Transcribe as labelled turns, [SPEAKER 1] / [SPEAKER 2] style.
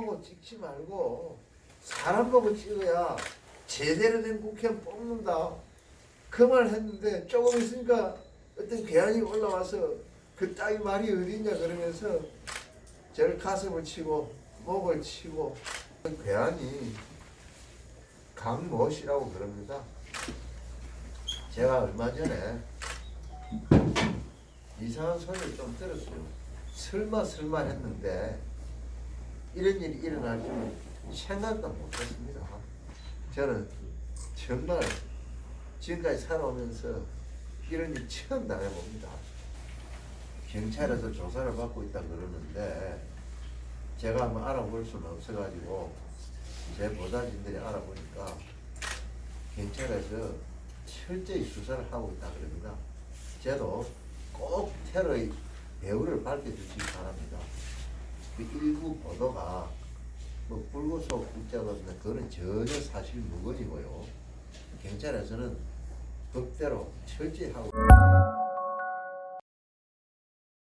[SPEAKER 1] 보고 찍지 말고 사람 보고 찍어야 제대로 된 국회의원 뽑는다. 그말 했는데 조금 있으니까 어떤 괴한이 올라와서 그 땅이 말이 어디냐 그러면서 저를 가슴을 치고 목을 치고 그 괴한이 강모씨라고 그럽니다. 제가 얼마 전에 이상한 소리를 좀 들었어요. 설마 설마 했는데 이런 일이 일어날 줄은 생각도 못했습니다. 저는 정말 지금까지 살아오면서 이런 일 처음 당해봅니다. 경찰에서 조사를 받고 있다 그러는데 제가 한번 알아볼 수는 없어가지고 제 보좌진들이 알아보니까 경찰에서 철저히 수사를 하고 있다 그럽니다. 저도 꼭 테러의 배후를 밝혀주시기 바랍니다. 그 일부 보도가 뭐 불구속 국자거든요. 그거는 전혀 사실 무근이고요. 경찰에서는 법대로 철저히 하고